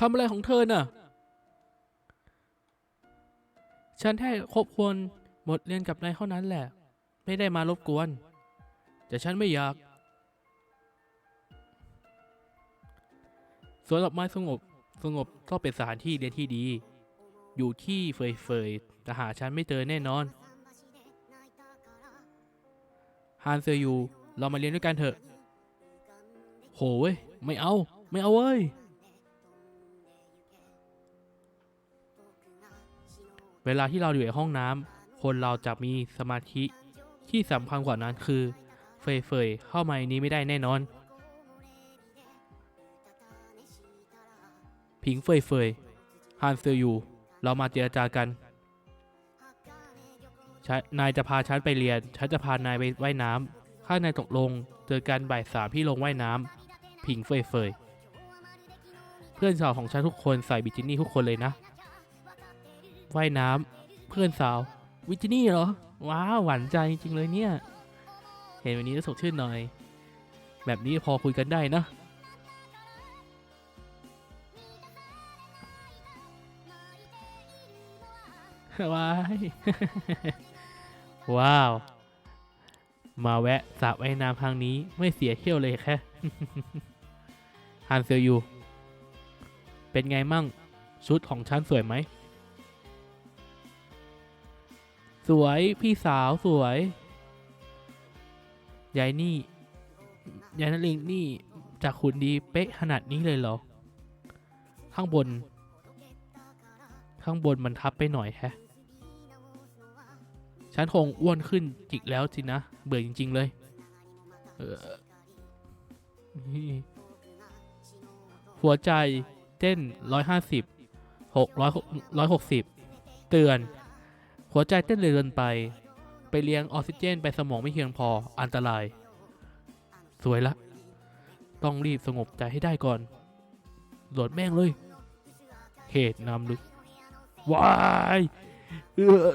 ทำอะไรของเธอน่ะ ฉันแค่คบควรบทเรียนกับนายเท่านั้นแหละ ไม่ได้มารบกวน แต่ฉันไม่อยาก สวนดอกไม้สงบ สงบก็เป็นสถานที่เรียนที่ดี อยู่ที่เฟยเฟยๆแต่หาฉันไม่เจอแน่นอน ฮานเซยู เรามาเรียนด้วยกันเถอะ โหเว้ยไม่เอา ไม่เอาเว้ย เวลาที่เราอยู่ในห้องน้ำคนเราจะมีสมาธิ ที่สำคัญกว่านั้นคือเฟยเฟยๆเข้ามาในนี้ไม่ได้แน่นอนผิงเฟยเฟยฮานเซอร์ยูเรามาเจรจากัน นายจะพาฉันไปเรียน ฉันจะพานายไปว่ายน้ำถ้านายตกลง เจอกันบ่ายสามที่ลงว่ายน้ำ ผิงเฟยเฟย เพื่อนสาวของฉันทุกคนใส่บิกินี่ทุกคนเลยนะ ว่ายน้ำเพื่อนสาว วิจินี่เหรอ ว้าวหวานใจจริงเลยเนี่ย เห็นวันนี้ก็สดชื่นหน่อย แบบนี้พอคุยกันได้นะว้ายว้าว มาแวะสระว่ายน้ำครั้งนี้ไม่เสียเที่ยวเลยแค่ฮันเซลยู เป็นไงมั่ง ชุดของฉันสวยไหม สวยพี่สาวสวยยายนี่ยายนลิงนี่จากขุนดีเป๊ะขนาดนี้เลยเหรอ ข้างบน ข้างบนมันทับไปหน่อยแฮะ ฉันคงอ้วนขึ้นอีกแล้วสินะ เบื่อจริง ๆ เลย เออหัวใจเต้นร้อยห้าสิบหกร้อยหกสิบเตือน หัวใจเต้นเร็วเกินไป ไปเลี้ยงออกซิเจนไปสมองไม่เพียงพออันตราย สวยละ ต้องรีบสงบใจให้ได้ก่อนโหลดแม่งเลย เหตุนำลึกวายเออ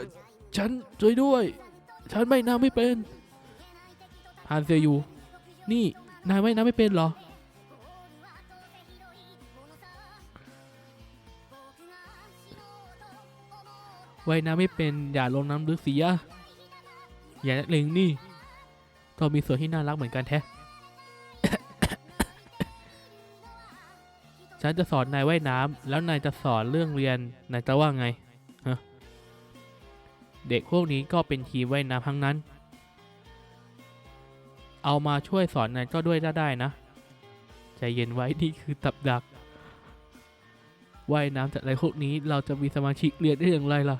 ฉันช่วยด้วย ฉันไม่น้ำไม่เป็นฮานเซยู นี่ นายไม่น้ำไม่เป็นเหรอ ว่ายน้ำไม่เป็นอย่าลงน้ำลึกเสิยอย่านักเลงนี่ก็มีส่วนที่น่ารักเหมือนกันแท้ ฉันจะสอนนายว่ายน้ำแล้วนายจะสอนเรื่องเรียนนายจะว่าไงฮะเด็กพวกนี้ก็เป็นทีมว่ายน้ำทั้งนั้น เอามาช่วยสอนนายก็ด้วยได้ได้นะใจเย็นไว้นี่คือตับดักว่ายน้ำจากอะไรพวกนี้เราจะมีสมาชิกเรียนได้อย่างไรล่ะ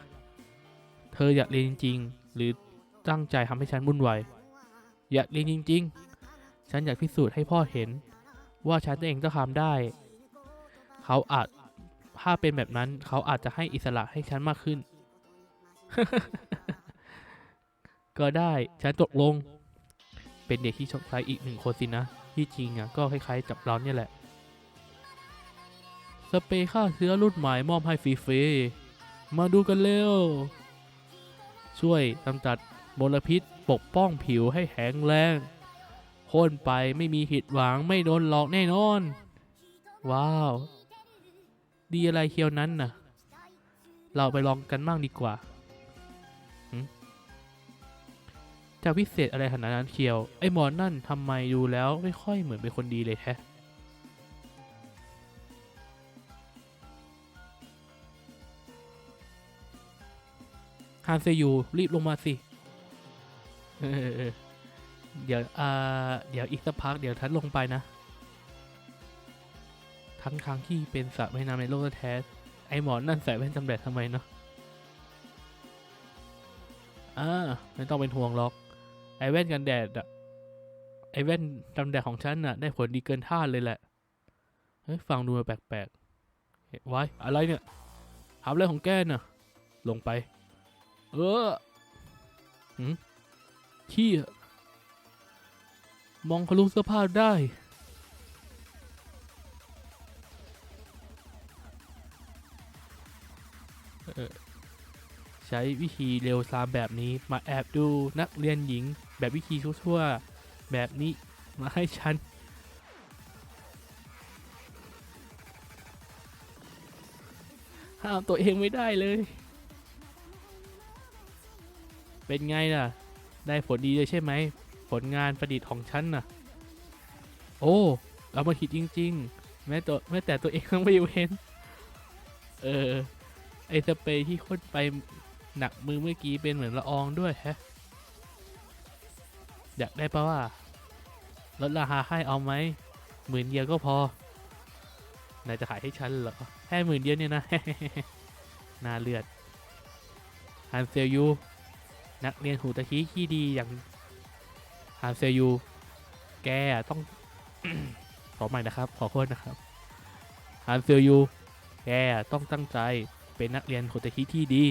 เธออยากเรียนจริง ๆ หรือตั้งใจทำให้ฉันวุ่นวาย อยากเรียนจริง ๆ ฉันอยากพิสูจน์ให้พ่อเห็น ว่าฉันเองก็ทำได้ เขาอาจถ้าเป็นแบบนั้นเขาอาจจะให้อิสระให้ฉันมากขึ้น ก็ได้ฉันตกลง เป็นเด็กที่โชคร้ายอีกหนึ่งคนสินะ ที่จริงอะก็คล้ายๆกับเราเนี่ยแหละ สเปรย์ฆ่าเชื้อรุ่นใหม่มอบให้ฟรีๆมาดูกันเร็ว ช่วยกำจัดมลพิษปกป้องผิวให้แข็งแรงพ่นไปไม่มีผิดหวังไม่โดนหลอกแน่นอน ว้าว ดีอะไรเคียวนั้นน่ะ เราไปลองกันบ้างดีกว่าจะพิเศษอะไรขนาดนั้นเคียว ไอ้หมอนั่นทำไมดูแล้วไม่ค่อยเหมือนเป็นคนดีเลยแท้านเซยูรีบลงมาสิเดี๋ยวอ่าเดี๋ยวอีกสักพักเดี๋ยวทัดลงไปนะ ทั้งทางที่เป็นสระว่ายน้ำในโลกแท้ๆไอหมอนนั่นใส่แว่นจำแดดทำไมเนาะอ่าไม่ต้องเป็นห่วงหรอก ไอแว่นกันแดดอะไอแว่นจำแดดของฉันน่ะ ได้ผลดีเกินท่าเลยแหละ เฮ้ย ฟังดูแปลกๆเฮ้ยไว้ อะไรเนี่ยทำอะไรของแกน่ะ ลงไป เออหืมขี้มองทะลุเสื้อผ้าได้เออใช้วิธีเร็วซามแบบนี้มาแอบดูนักเรียนหญิงแบบวิธีชั่วๆแบบนี้มาให้ฉันห้ามตัวเองไม่ได้เลย เป็นไงล่ะ ได้ผลดีเลยใช่ไหม ผลงานประดิษฐ์ของฉันน่ะ โอ้เรามาคิดจริง ๆ แม้ตัวแม้แต่ตัวเองก็ไม่เว้น เออ ไอสเปรย์ที่พ่นไปหนักมือเมื่อกี้เป็นเหมือนละอองด้วยแฮะ อยากได้ปะว่าลดราคาให้เอาไหมหมื่นเดียวก็พอนายจะขายให้ฉันเหรอแค่หมื่นเดียวเนี่ยนะน่าเลือดฮันเซลยู นักเรียนหูตะชี้ที่ดีอย่างฮันเซยู แกต้อง ขอใหม่นะครับ ขอโทษนะครับฮันเซยูแกต้องตั้งใจเป็นนักเรียนหูตะชี้ที่ดี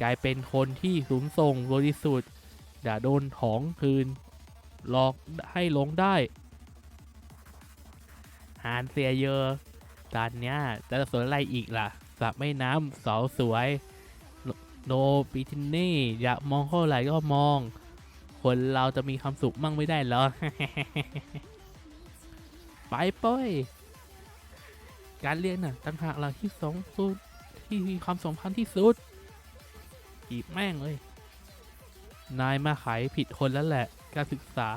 กลายเป็นคนที่สูงส่งบริสุทธิ์อย่าโดนของคืนหลอกให้หลงได้ฮานเซียเยอร์ตอนเนี้ยจะสวนอะไรอีกล่ะสระไม่น้ำสาวสวย โนปิทินนี่อยากมองเท่าไหร่ก็มอง คนเราจะมีความสุขมั่งไม่ได้หรอ ไปป้ยการเรียนน่ะต่างหากหลักที่สองสุดที่มีความสำคัญที่สุดจีบแม่งเลย นายมาขายผิดคนแล้วแหละ การศึกษา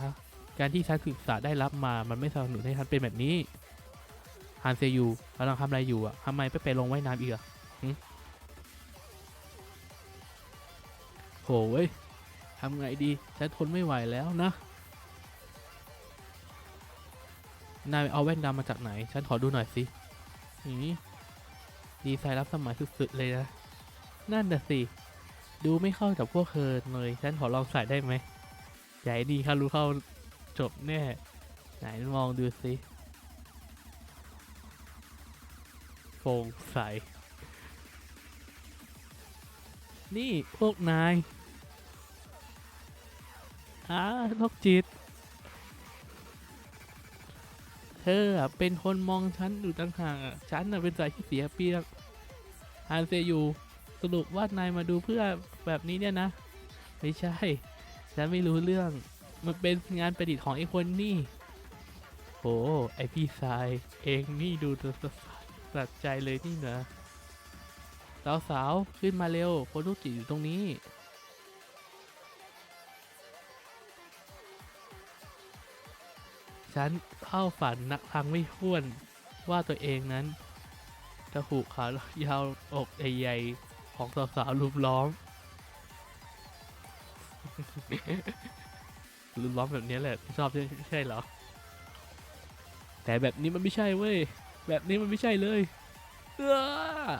การที่ฉันศึกษาได้รับมา มันไม่สนับสนุนให้ฉันเป็นแบบนี้ฮันเซยูกำลังทำอะไรอยู่อะทำไมไม่ไปลงว่ายน้ำอีกอะ โหเว้ยทำไงดีฉันทนไม่ไหวแล้วนะ นายเอาแว่นดำมาจากไหน ฉันขอดูหน่อยสินี่ดีไซน์รับสมัยสุดๆเลยนะ นั่นน่ะสิ ดูไม่เข้ากับพวกเธอเลย ฉันขอลองใส่ได้ไหมใหญ่ดีค่ะรู้เข้าจบแน่ ไหนมองดูสิโปร่งใส นี่พวกนาย อาโรคจิต เธอเป็นคนมองฉันอยู่ต่างหากฉันเป็นสายที่เสียเปรียบฮานเซยูสรุปว่านายมาดูเพื่อแบบนี้เนี่ยนะ ไม่ใช่ ฉันไม่รู้เรื่อง มันเป็นงานประดิษฐ์ของไอ้คนนี่โอ้ไอพี่ชาย เองนี่ดูตัวสัดใจเลยนี่นะสาวสาวๆ ขึ้นมาเร็ว คนลูกจิตอยู่ตรงนี้ ฉันเข้าฝันนักพังไม่ท้วนว่าตัวเองนั้นจะผูขายาวอกใหญ่ๆของสาวๆลุมล้อมลุมล้อมแบบนี้แหละชอบใช่ใช่เหรอ แต่แบบนี้มันไม่ใช่เว้ย แบบนี้มันไม่ใช่เลยเออ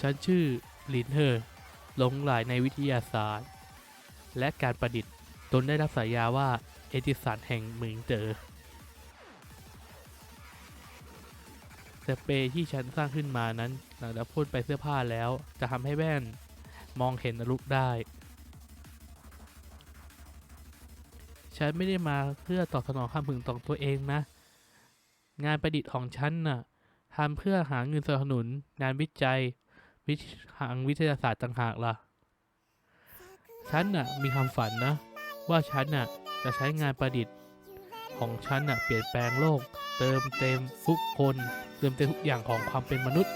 ฉันชื่อ ลินเฮอร์หลงไหลในวิทยาศาสตร์ และการประดิษฐ์ตนได้รับฉายาว่าเอจิสันแห่งเหมืองเจอสเปรย์ที่ฉันสร้างขึ้นมานั้น หลังจากพ่นไปเสื้อผ้าแล้วจะทำให้แว่นมองเห็นนรุกได้ ฉันไม่ได้มาเพื่อตอบสนองความพึงของตัวเองนะ งานประดิษฐ์ของฉันน่ะทำเพื่อหาเงินสนับสนุนงานวิจัย วิทางวิทยาศาสตร์ต่างหากล่ะ ฉันน่ะมีความฝันนะ ว่าฉันน่ะจะใช้งานประดิษฐ์ ของฉันน่ะเปลี่ยนแปลงโลก เติมเต็มทุกคน เติมเต็มทุกอย่างของความเป็นมนุษย์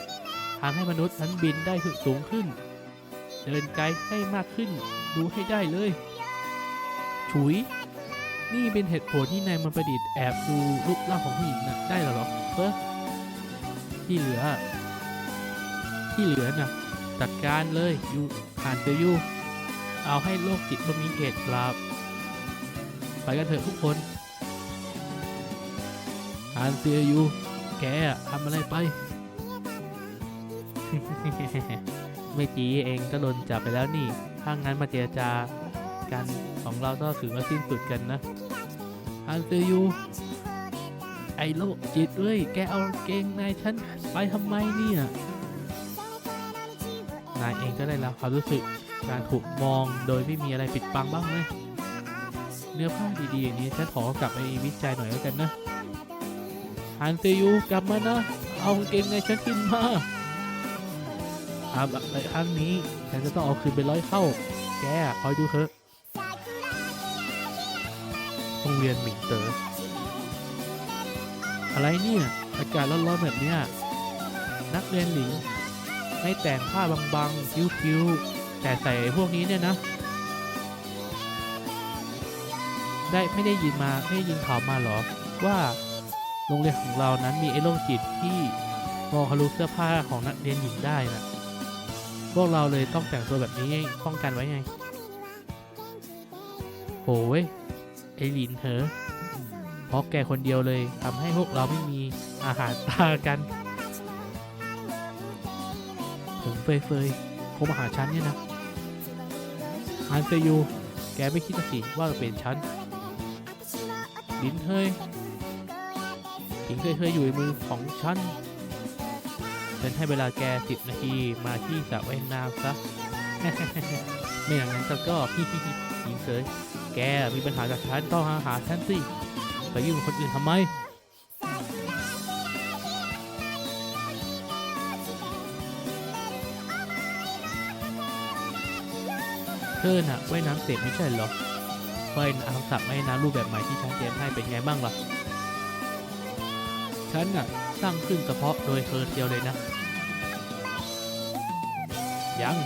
ทำให้มนุษย์นั้นบินได้สูงขึ้น เดินไกลให้มากขึ้น ดูให้ได้เลย ฉุย นี่เป็นเหตุผลที่นายมันประดิษฐ์แอบดูรูปร่างของผู้หญิงน่ะได้หรอเพ้อที่เหลือ ที่เหลือน่ะจัดการเลยอยู่ผ่านเซลยูเอาให้โลกจิตมันมีเหตุกราบไปกันเถอะทุกคนอ่านเซียอยู่แกทำอะไรไป ไม่จีเองก็โดนจับไปแล้วนี่ ถ้างั้นมาเจรจากันของเราก็ถือว่าสิ้นสุดกันนะอ่านเซียอยู่ไอ้โลกจิตเว้ย แกเอาเกงในฉันไปทำไมเนี่ย นายเองก็ได้รับความรู้สึกการถูกมองโดยไม่มีอะไรปิดบังบ้างไหมเนื้อผ้าดีๆอย่างนี้ฉันขอกลับไปวิจัยหน่อยแล้วกันนะฮันเซยูกลับมานะ เอากางเกงในฉันขึ้นมาอาไปครั้งนี้ฉันจะต้องเอาคืนไปร้อยเข้า แกคอยดูเถอะโรงเรียนหมิงเตอ๋ออะไรเนี่ย อากาศร้อนๆแบบเนี้ยนักเรียนหลิง ไม่แต่งผ้าบางๆคิ้วๆ แต่ใส่พวกนี้เนี่ยนะ ได้ไม่ได้ยินมาไม่ได้ยินข่าวมาหรอ ว่าโรงเรียนของเรานั้นมีไอ้โรคจิตที่มองทะลุเสื้อผ้าของนักเรียนหญิงได้นะพวกเราเลยต้องแต่งตัวแบบนี้ป้องกันไว้ไงโอ้ยไอ้หลินเหอะเพราะแกคนเดียวเลยทำให้พวกเราไม่มีอาหารตากัน ผมเฟยเฟยๆเขามาหาฉันเนี่ยนะอันเซยูแกไม่คิดสิว่าจะเป็นฉันลินเฮ้ยถิงเคยเคยอยู่ในมือของฉันฉันให้เวลาแกสิบนาทีมาที่สระว่ายน้ำซะไม่อย่างนั้นก็ฮิฮิฮิหญิงเสยแกมีปัญหากับฉันต้องหาหาฉันสิไปยุ่งกับคนอื่นทำไม เธอน่ะว่ายน้ำเสร็จไม่ใช่เหรอว่ายน้ำสระว่ายน้ำรูปแบบใหม่ที่ฉันเตรียมให้เป็นไงบ้างล่ะ ฉันน่ะสร้างขึ้นเฉพาะโดยเธอเดียวเลยนะ ยัง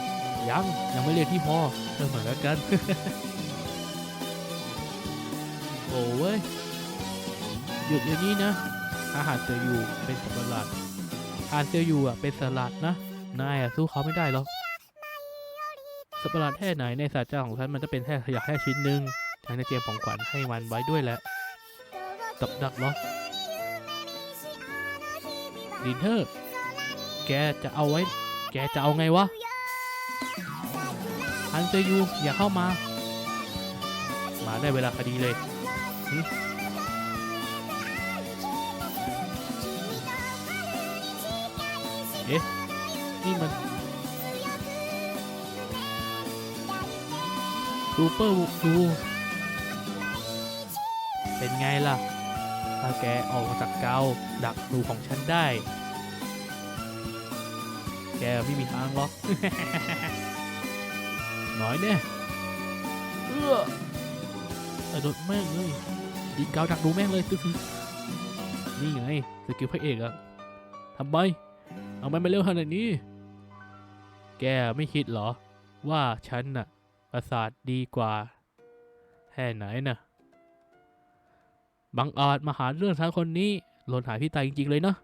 ยังยังไม่เรียกที่พ่อเธอเหมือนกัน โอ้เว้ย หยุดอย่างนี้นะ อาหารเซลยูเป็นสลาดอาหารเซลยูอะเป็นสลัดนะ นายอะสู้เขาไม่ได้หรอก สัตว์ประหลาดแค่ไหนในสาจาของฉันมันจะเป็นแค่ขยะแค่ชิ้นหนึ่งฉันจะเตรียมของขวัญให้มันไว้ด้วยแหละกับดักเหรอลินเทอร์ แกจะเอาไว้ แกจะเอาไงวะฮันเซยูอย่าเข้ามา มาได้เวลาคดีเลยเอ๊ะนี่มัน ซูเปอร์วูดูเป็นไงล่ะ ถ้าแกออกมาจากเกาดักหนูของฉันได้ แกไม่มีทางหรอก น้อยเนี่ยเอื้อไอ้โดดแม่งเลยยิงเกาดักหนูแม่งเลยซื้อๆนี่ไงสกิลพระเอกอะทำไม เอามันมาเร็วขนาดนี้ แกไม่คิดเหรอ ว่าฉันน่ะ ประสาทดีกว่าแค่ไหนน่ะบังอาจมาหาเรื่องทั้งคนนี้หล่นหายพี่ตายจริง ๆ เลยเนาะ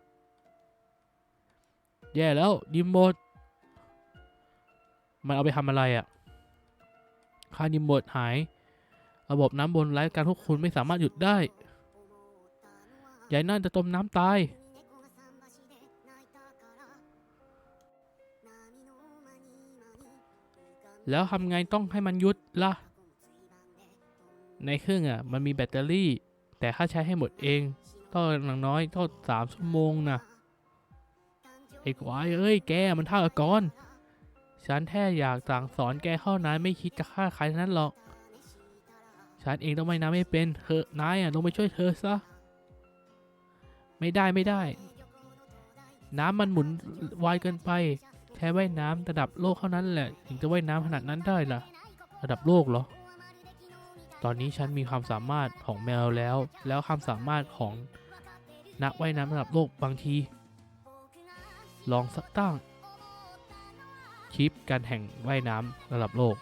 แย่แล้วดิมโบดมันเอาไปทำอะไรอะ่ะค่าดิมโบดหาย ระบบน้ำบนไร้การควบคุมไม่สามารถหยุดได้ยายนั่นจะจมน้ำตาย แล้วทำไงต้องให้มันยุดล่ะ ในเครื่องอะมันมีแบตเตอรี่ แต่ถ้าใช้ให้หมดเองต้องอย่างน้อยต้องสามชั่วโมงนะไอ้ควายเอ้ยแกมันท่ากับกอน ฉันแค่อยากสั่งสอนแกเข้านั้นไม่คิดจะฆ่าใครนั้นหรอก ฉันเองต้องไม่น้ำไม่เป็นเธอนายอะลงไปช่วยเธอซะ ไม่ได้ไม่ได้ น้ำมันหมุนไวเกินไป ค่ว่ายน้ำระดับโลกเท่านั้นแหละ ถึงจะว่ายน้ำขนาดนั้นได้ล่ะ ระดับโลกเหรอ ตอนนี้ฉันมีความสามารถของแมวแล้ว แล้วความสามารถของนักว่ายน้ำระดับโลกบางที ลองสักตั้งคลิปการแข่งว่ายน้ำระดับโลก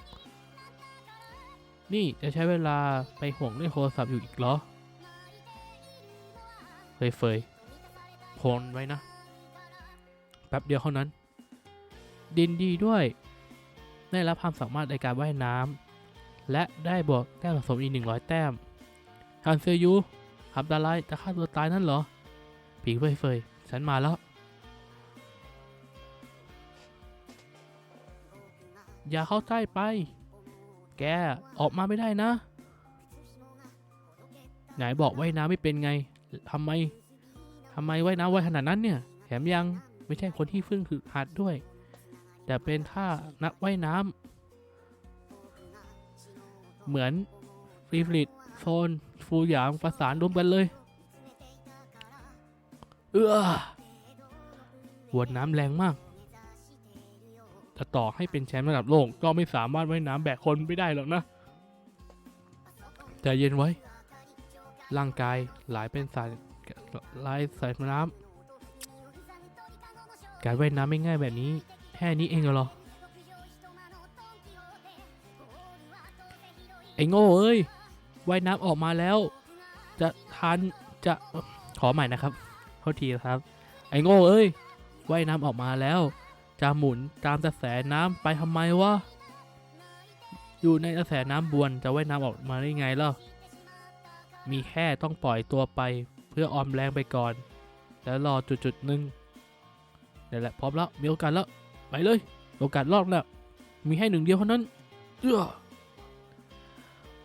นี่จะใช้เวลาไปห่วงเล่นโทรศัพท์อยู่อีกเหรอเฟยเฟยๆโพนไว้นะ แป๊บเดียวเท่านั้น ดินดีด้วย ได้รับความสามารถในการว่ายน้ำ และได้บวกแต้มสะสมอีก 100 แต้มฮันเซยูทำอะไรจะฆ่าตัวตายนั่นเหรอ ผีเฟยเฟยฉันมาแล้ว อย่าเข้าใกล้ไป แกออกมาไม่ได้นะ ไหนบอกว่ายน้ำไม่เป็นไงทำไมทำไมว่ายน้ำไวขนาดนั้นเนี่ย แถมยังไม่ใช่คนที่เพิ่งฝึกหัดด้วย แต่เป็นท่านักว่ายน้ำเหมือนฟรีฟลิตโซนฟูหยางประสานรวมกันเลย เอื้อวนน้ำแรงมากจะต่อให้เป็นแชมป์ระดับโลกก็ไม่สามารถว่ายน้ำแบกคนไม่ได้หรอกนะใจเย็นไว้ ร่างกายหลายเป็นสายไหลสายน้ำการว่ายน้ำไม่ง่ายแบบนี้ ค่นี้เองเหรอ ไอ้โง่เอ้ยว่ายน้ำออกมาแล้ว จะทันจะขอใหม่นะครับโทษทีครับ ไอ้โง่เอ้ยว่ายน้ำออกมาแล้ว จะหมุนตามกระแสน้ำไปทำไมวะอยู่ในกระแสน้ำบวนจะว่ายน้ำออกมาได้ไงล่ะ มีแค่ต้องปล่อยตัวไปเพื่อออมแรงไปก่อน แล้วรอจุดจุดๆหนึ่งนี่แหละพร้อมแล้วมีโอกาสแล้ว ไปเลย โอกาสรอบแล้ว มีให้หนึ่งเดียวเท่านั้น เอ้อ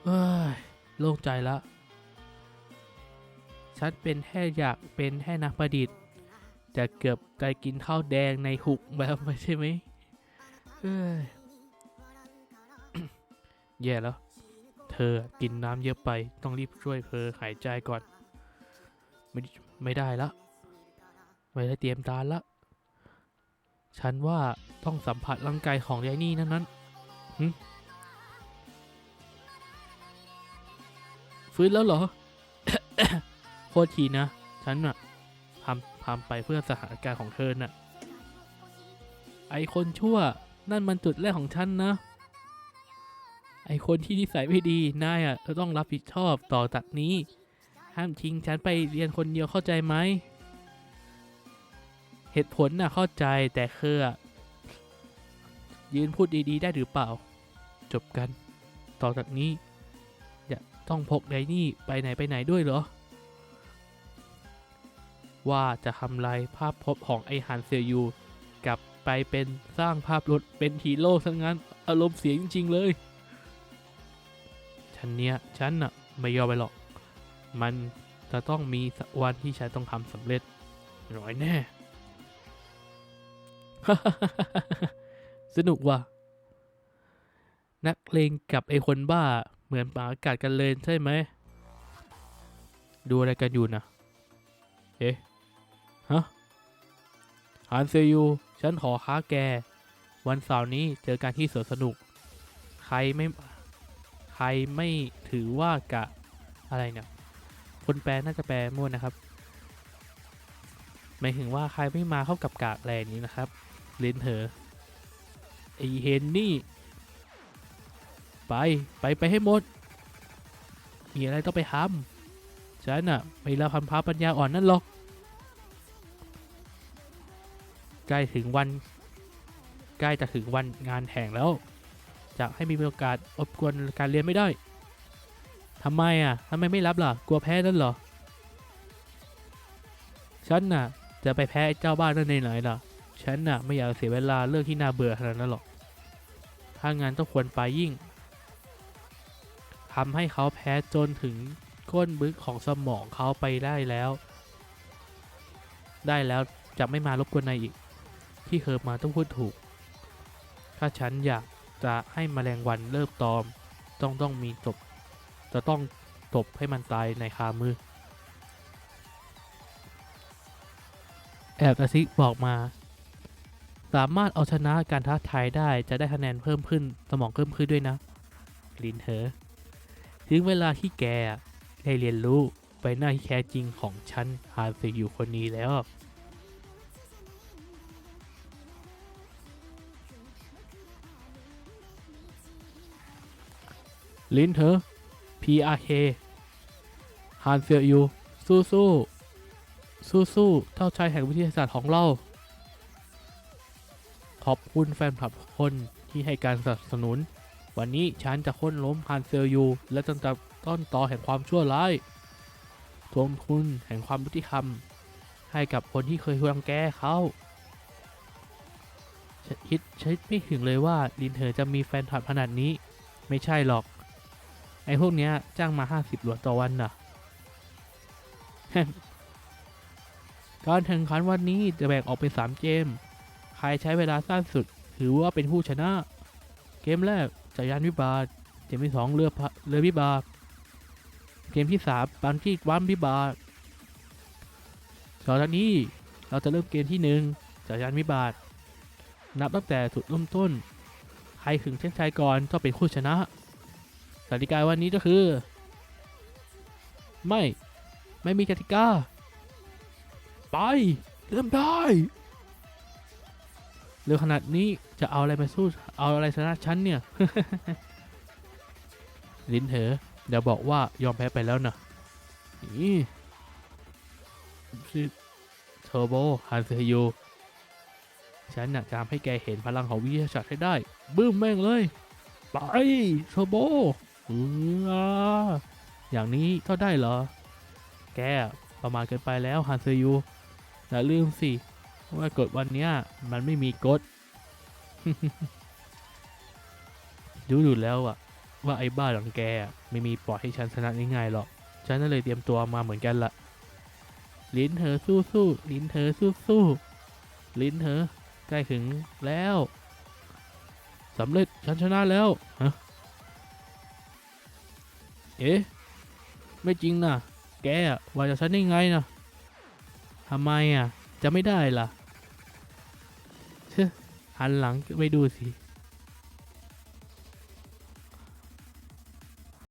เอ้ยโล่งใจละ ฉันเป็นแค่อยากเป็นแค่นักประดิษฐ์จะเกือบใจกินข้าวแดงในหุกแบบไม่ใช่ไหมเอ้ยแย่แล้ว เธอกินน้ำเยอะไป ต้องรีบช่วยเธอหายใจก่อน ไม่ไม่ได้ละ ไม่ได้เตรียมกาละ ฉันว่าต้องสัมผัสร่างกายของยายนี่นั้นนั้นฟื้นแล้วเหรอโคตรทีนะ ฉันน่ะทำทำไปเพื่อสถานการณ์ของเธอน่ะ ไอคนชั่ว นั่นมันจุดแรกของฉันนะ ไอคนที่นิสัยไม่ดี นายอะจะต้องรับผิดชอบต่อจากนี้ ห้ามทิ้งฉันไปเรียนคนเดียวเข้าใจไหม เหตุผลน่ะเข้าใจแต่เคออยืนพูดดีๆ ได้หรือเปล่า จบกัน ต่อจากนี้อย่าต้องพกไดนี่ไปไหนไปไหนด้วยเหรอ ว่าจะทำลายภาพพบของไอฮันเซียยูกลับไปเป็นสร้างภาพลดเป็นฮีโร่ซะงั้น อารมณ์เสียจริง ๆ เลย ฉันเนี้ย ฉันน่ะ ไม่ยอมไปหรอก มันจะต้องมีสักวันที่ฉันต้องทำสำเร็จร้อยแน่ สนุกว่ะ นักเลงกับไอคนบ้าเหมือนปาอากาศกันเลยใช่ไหม ดูอะไรกันอยู่นะ เอ๊ะ ฮะฮันเซยูฉันขอค้าแก วันเสาร์นี้เจอกันที่สวนสนุก ใครไม่ ใครไม่ถือว่ากะ อะไรเนี่ยคนแปลน่าจะแปลมั่วนะครับหมายถึงว่าใครไม่มาเข้ากับกะอะไรงนี้นะครับ เล่นเถอะไอเฮนนี่ ไปไปไปให้หมด มีอะไรต้องไปทำฉันน่ะไม่รับพันพาปัญญาอ่อนนั่นหรอก ใกล้ถึงวัน ใกล้จะถึงวันงานแห่งแล้วจะให้มีโอกาสอบกวนการเรียนไม่ได้ทำไมอะทำไมไม่รับล่ะ กลัวแพ้นั่นเหรอ ฉันน่ะ จะไปแพ้เจ้าบ้านนั่นในไหนล่ะ ฉันน่ะไม่อยากเสียเวลาเรื่องที่น่าเบื่อขนาดนั้นหรอก ถ้างานต้องควรไปยิ่งทำให้เขาแพ้จนถึงก้นบึกของสมองเขาไปได้แล้ว ได้แล้วจะไม่มารบกวนนายอีก ที่เคยมาต้องพูดถูก ถ้าฉันอยากจะให้แมลงวันเริ่มตอม ต้องต้องมีตบจะต้องตบให้มันตายในคามือ แอบกระซิบบอกมา สามารถเอาชนะการท้าทายได้จะได้คะแนนเพิ่มขึ้นสมองเพิ่มขึ้นด้วยนะลินเถอถึงเวลาที่แกได้เรียนรู้ใบหน้าที่แท้จริงของฉันฮาเซอยู่คนนี้แล้วลินเถอ PRK ฮานเซียยูสู้สู้สู้สู้ๆเท่าชายแห่งวิทยาศาสตร์ของเรา ขอบคุณแฟนคลับคนที่ให้การสนับสนุน วันนี้ฉันจะค้นล้มฮานเซลยู และจนจับต้นตอแห่งความชั่วร้ายทวงทุนแห่งความยุติธรรม ให้กับคนที่เคยรังแกเขาฉันคิดฉันไม่ถึงเลยว่าลินเธอจะมีแฟนคลับขนาดนี้ ไม่ใช่หรอก ไอ้พวกเนี้ยจ้างมา 50หลวนต่อวันน่ะการแข่งขันวันนี้จะแบ่งออกเป็น 3 เกม รใช้เวลาสั้นสุด ถือว่าเป็นผู้ชนะ เกมแรกจักรยานวิบากเกมที่2เรือพะเรือวิบากเกมที่3บังกี้วันวิบากต่อจากนี้เราจะเริ่มเกมที่1จักรยานวิบากนับตั้งแต่จุดเริ่มต้น ใครถึงเส้นชัยก่อนก็เป็นผู้ชนะกติกาวันนี้ก็คือ ไม่ ไม่มีกติกา ไป เริ่มได้ เรื่อขนาดนี้จะเอาอะไรมาสู้เอาอะไรชนะฉันเนี่ย ลินเหอเดี๋ยวบอกว่ายอมแพ้ไปแล้วนะนี่เทอร์โบฮันเซยูฉันน่ะจะทำให้แกเห็นพลังของวิทยาศาสตร์ให้ได้ บึ้มแม่งเลย ไปเทอร์โบอืออย่างนี้ก็ได้เหรอ แกประมาณเกินไปแล้วฮันเซยูอย่าลืมสิ ว่ากฎวันเนี้ยมันไม่มีกฎดูดูแล้วอะว่าไอ้บ้าหลังแกไม่มีปล่อยให้ฉันชนะง่ายๆหรอก ฉันก็เลยเตรียมตัวมาเหมือนกันละลิ้นเธอสู้สู้ๆลิ้นเธอสู้สู้ๆลิ้นเธอใกล้ถึงแล้วสำเร็จฉันชนะแล้วฮะเอ๊ะไม่จริงนะแกว่าจะฉันได้ไงนะทำไมอะจะไม่ได้ล่ะ หันหลังไปดูสิ